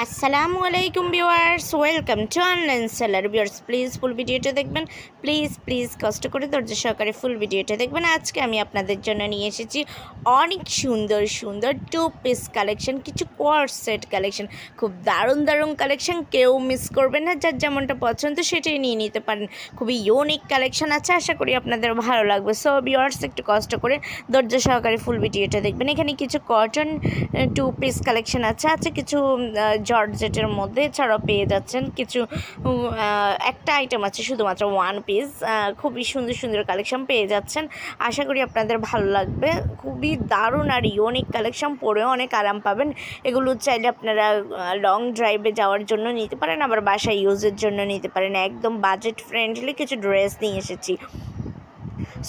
আসসালামু আলাইকুম viewers, welcome to online seller. Viewers please full ভিডিওটা দেখবেন। প্লিজ প্লিজ কষ্ট করে ধৈর্য সহকারে ফুল ভিডিওটা দেখবেন। আজকে আমি আপনাদের জন্য নিয়ে এসেছি অনেক সুন্দর সুন্দর টু পিস কালেকশন কিছু কোয়ার সেট কালেকশন খুব দারুণ দারুণ কালেকশন কেউ মিস করবেন না। যার যেমনটা পছন্দ সেটাই নিয়ে নিতে পারেন। খুবই ইউনিক কালেকশন আছে, আশা করি আপনাদের ভালো লাগবে। সো ভিউয়ার্স, একটু কষ্ট করে ধৈর্য সহকারে ফুল ভিডিওটা দেখবেন। এখানে কিছু কটন টু পিস কালেকশন আছে। আছে কিছু জর্জেটের মধ্যে, এছাড়াও পেয়ে যাচ্ছেন কিছু একটা আইটেম আছে শুধুমাত্র ওয়ান পিস খুবই সুন্দর সুন্দর কালেকশন পেয়ে যাচ্ছেন। আশা করি আপনাদের ভালো লাগবে। খুবই দারুণ আর ইউনিক কালেকশন পরেও অনেক আরাম পাবেন। এগুলো চাইলে আপনারা লং ড্রাইভে যাওয়ার জন্য নিতে পারেন, আবার বাসায় ইউজের জন্য নিতে পারেন। একদম বাজেট ফ্রেন্ডলি কিছু ড্রেস নিয়ে এসেছি।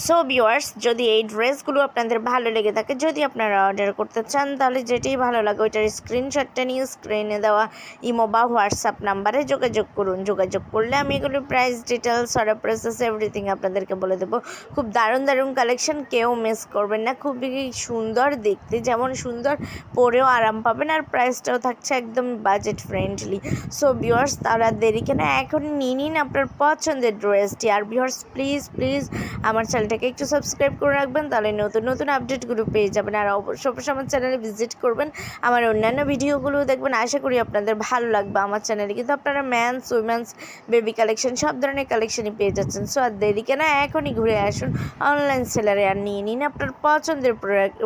সো ভিউয়ার্স যদি এই ড্রেসগুলো আপনাদের ভালো লেগে থাকে, যদি আপনারা অর্ডার করতে চান, তাহলে যেটাই ভালো লাগে, ওইটার স্ক্রিনশটটা নিয়ে স্ক্রিনে দেওয়া ইমো বা হোয়াটসঅ্যাপ নাম্বারে যোগাযোগ করুন। যোগাযোগ করলে আমি এগুলোর price details order process everything আপনাদেরকে বলে দেবো। খুব দারুণ দারুণ কালেকশন কেউ মিস করবেন না। খুবই সুন্দর দেখতে, যেমন সুন্দর পরেও আরাম পাবেন আর প্রাইসটাও থাকছে একদম বাজেট ফ্রেন্ডলি সো ভিউয়ার্স তারা দেরি কেন? এখন নিন আপনার পছন্দের ড্রেসটি আর ভিউয়ার্স প্লিজ প্লিজ আমার চ্যানেলটাকে একটু সাবস্ক্রাইব করে রাখবেন, তাহলে নতুন নতুন আপডেটগুলো পেয়ে যাবেন। আর অবশ্যই অবশ্যই আমার চ্যানেলে ভিজিট করবেন। আমার অন্যান্য ভিডিওগুলো দেখবেন। আশা করি আপনাদের ভালো লাগবে। আমার চ্যানেলে কিন্তু আপনারা ম্যানস উইমেন্স বেবি কালেকশন সব ধরনের কালেকশনই পেয়ে যাচ্ছেন। সো আর দেরি কেন, এখনই ঘুরে আসুন অনলাইন সেলারে আর নিয়ে নিন আপনার পছন্দের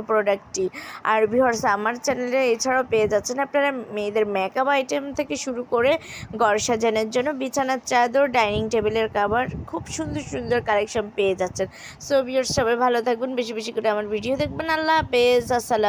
প্রোডাক্টটি আর ভিউয়ার্স আমার চ্যানেলে এছাড়াও পেয়ে যাচ্ছেন আপনারা মেয়েদের মেকআপ আইটেম থেকে শুরু করে ঘর সাজানোর জন্য বিছানার চাদর ডাইনিং টেবিলের কাভার খুব সুন্দর সুন্দর কালেকশন পেয়ে যাচ্ছেন। সো বিয়ার সবাই ভালো থাকবেন বেশি বেশি করে আমার ভিডিও দেখবেন। আল্লাহ হাফেজ আসসালাম